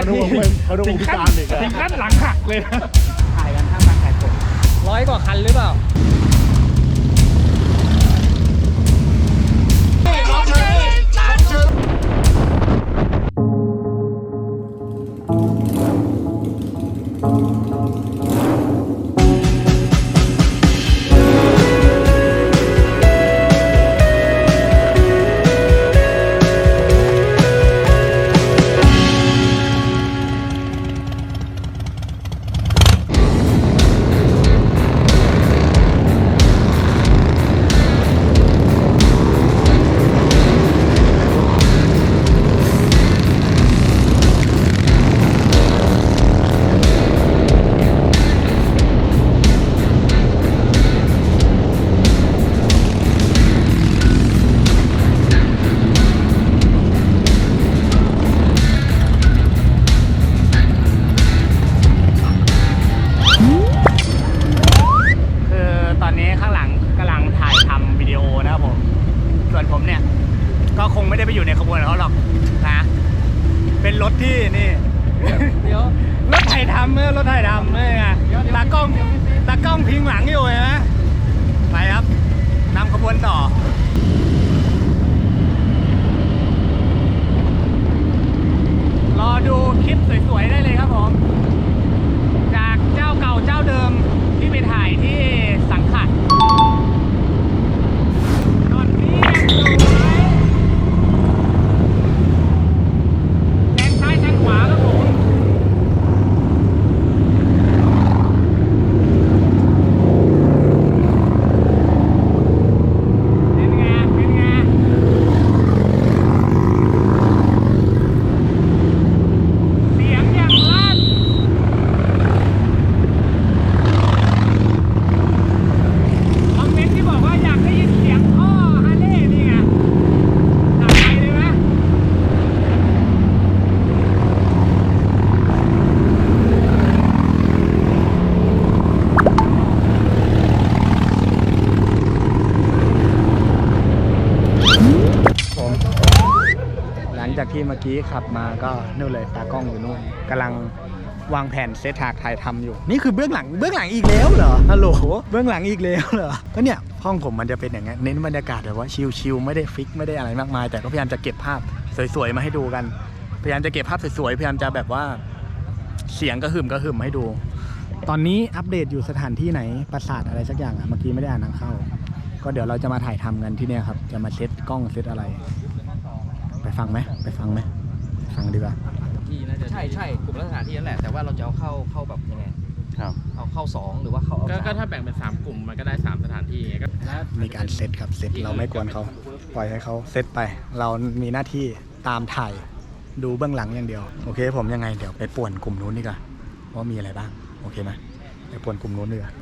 เขาดูเขาดูถึงพิขั้นการอีกอะ ถึงขั้นหลังหักเลยนะ ถ่ายกันท่ามกลางสายฝนร้อยกว่าคันหรือเปล่า จากที่เมื่อกี้ขับมาก็นู่นเลยตากล้องอยู่นู่นกำลังวางแผนเซตฉากถ่ายทำอยู่ นี่คือเบื้องหลังเบื้องหลังอีกแล้วเหรอฮัลโหลเบื้องหลังอีกแล้วเหรอก็เนี่ยห้องผมมันจะเป็นอย่างเงี้ยเน้นบรรยากาศแบบว่าชิลๆไม่ได้ฟิกไม่ได้อะไรมากมาย แต่ก็พยายามจะเก็บภาพสวยๆมาให้ดูกัน พยายามจะเก็บภาพสวยๆพยายามจะแบบว่าเสียงกระหึ่มกระหึ่มให้ดู ตอนนี้อัปเดตอยู่สถานที่ไหนปราสาทอะไรสักอย่างอะเมื่อกี้ไม่ได้อ่านทางเข้า ก็เดี๋ยวเราจะมาถ่ายทำกันที่เนี่ยครับจะมาเซตกล้องเซตอะไร ไปฟังไหมไปฟังไหมฟังดีกว่าที่น่าจะใช่ใช่กลุ่มลักษณะที่นั่นแหละแต่ว่าเราจะเอาเข้าเข้าแบบยังไงครับเอาเข้าสองหรือว่าเข้าเอาก็สามก็ถ้าแบ่งเป็น3กลุ่มมันก็ได้3สถานที่ไงก็มีการเซตครับเซตเราไม่กวนเขาปล่อยให้เขาเซตไป เรามีหน้าที่ตามถ่ายดูเบื้องหลังอย่างเดียวโอเค ผมยังไงเดี๋ยวไปป่วนกลุ่มนู้นดีกว่าว่ามีอะไรบ้างโอเคไหมไปป่วนกลุ่มนู้นดีกว่า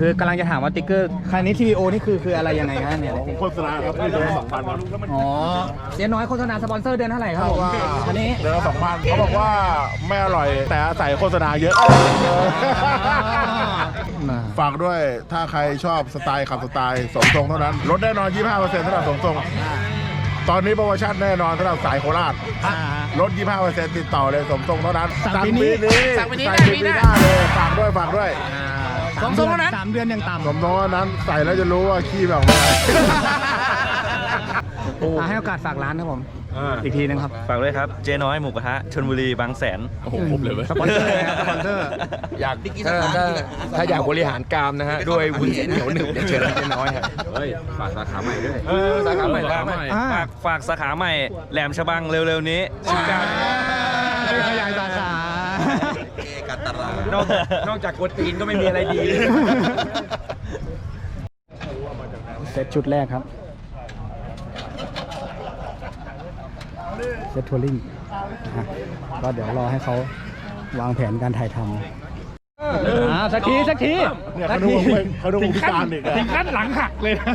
คือกำลังจะถามว่าติ๊กเกอร์คันนี้ TVO นี่คือคืออะไรยังไงครับเนี่ยผมโฆษณาครับนี่เดือนละสองพันครับอ๋อเสียน้อยโฆษณาสปอนเซอร์เดือนเท่าไหร่ครับเขาผมว่าอันนี้เดือนละสองพันเขาบอกว่าไม่อร่อยแต่อาศัยโฆษณาเยอะมาฝากด้วยถ้าใครชอบสไตล์ขับสไตล์สมทรงเท่านั้นลดแน่นอน25%สำหรับสมทรง ตอนนี้โปรโมชั่นแน่นอนสำหรับสายโคราชอ่าลด 25%ติดต่อเลยสมทรงเท่านั้นสั่งปีนี้ สั่งปีนี้สั่งปีนี้ได้เลยฝากด้วยฝากด้วยสามเดือนสามเดือนยังต่ำสมทรงเท่านั้นใส่แล้วจะรู้ว่าขี้แบบไหน อะให้โอกาสฝากร้านครับผม อีกทีนึงครับ ฝากด้วยครับ เจ๊น้อยหมูกระทะชนบุรีบางแสน โอ้โหครบเลยเว้ยสปอนเซอร์เลยครับสปอนเซอร์ อยากถ้าถ้าถ้าอยากบริหารกรามนะฮะด้วยวุ้นเส้นเหนียวหนึบเดี๋ยวเชิญร้านเจ๊น้อยฮะ เฮ้ยฝากสาขาใหม่ด้วย เออสาขาใหม่สาขาใหม่ อ่า ฝากฝากสาขาใหม่แหลมฉบังเร็วๆนี้ชื่อการไปขยายสาขานอกนอกจากกวนตีนก็ไม่มีอะไรดี เซตชุดแรกครับ เซตทัวริงอะก็เดี๋ยวรอให้เขาวางแผนการถ่ายทำอ่าสักทีสักทีเนี่ยสัเขากดูทีเขาดูถึงพิขั้การนอีกอะถึงขั้นหลังหักเลยนะ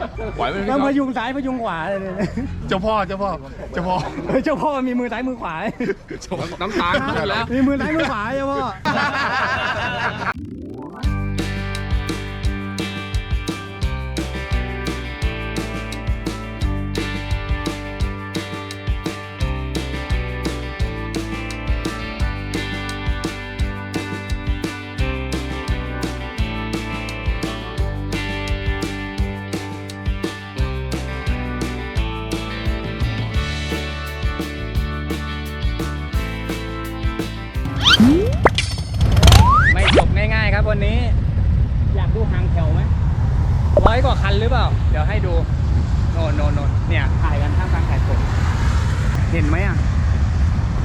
ต้องพยุงซ้ายพยุงขวาเลยเนี่ยเจ้าพ่อเจ้าพ่อเจ้าพ่อเฮ้ยเจ้าพ่อมีมือซ้ายมือขวา น้ำตาลแล้ว มีมือซ้ายมือขวาเจ้าพ่อ ไว้กว่าคันหรือเปล่า เดี๋ยวให้ดู โนนโนนโนนเนี่ยถ่ายกันท่ามกลางสายฝนเห็นไหมอะ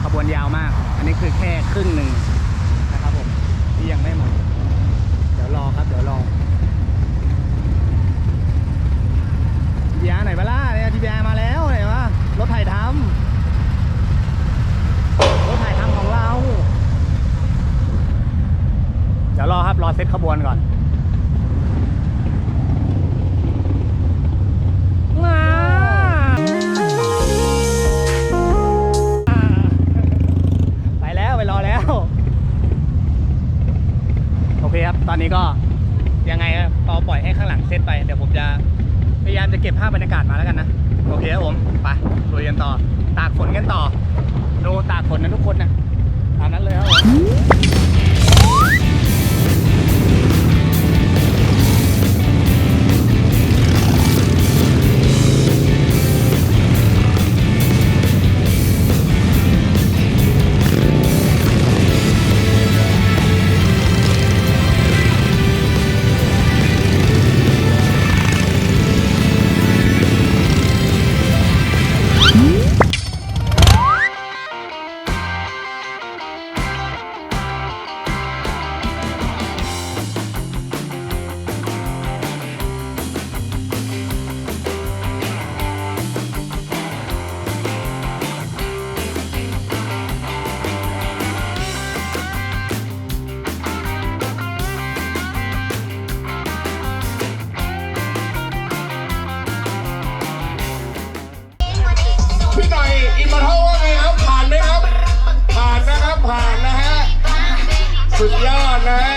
ขบวนยาวมาก อันนี้คือแค่ครึ่งหนึ่งนะครับผมที่ยังไม่หมด เดี๋ยวรอครับ เดี๋ยวรอทีบีอาร์ไหนบ้าล่ะเนี่ยทีบีอาร์มาแล้วไหนวะรถถ่ายทำรถถ่ายทำของเรา เดี๋ยวรอครับ รอเซตขบวนก่อน กันต่อ ดูตากฝนนะทุกคนนะตามนั้นเลยครับ เท่าว่าไงครับ ผ่านไหมครับ ผ่านนะครับ ผ่านนะฮะ สุดยอดนะฮะ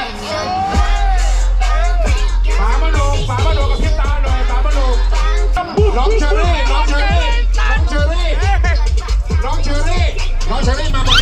ป๋ามะโนป๋ามะโนกับพี่ตาหน่อยป๋ามะโนน้องเชอรี่ น้องเชอรี่ น้องเชอรี่ น้องเชอรี่ น้องเชอรี่มา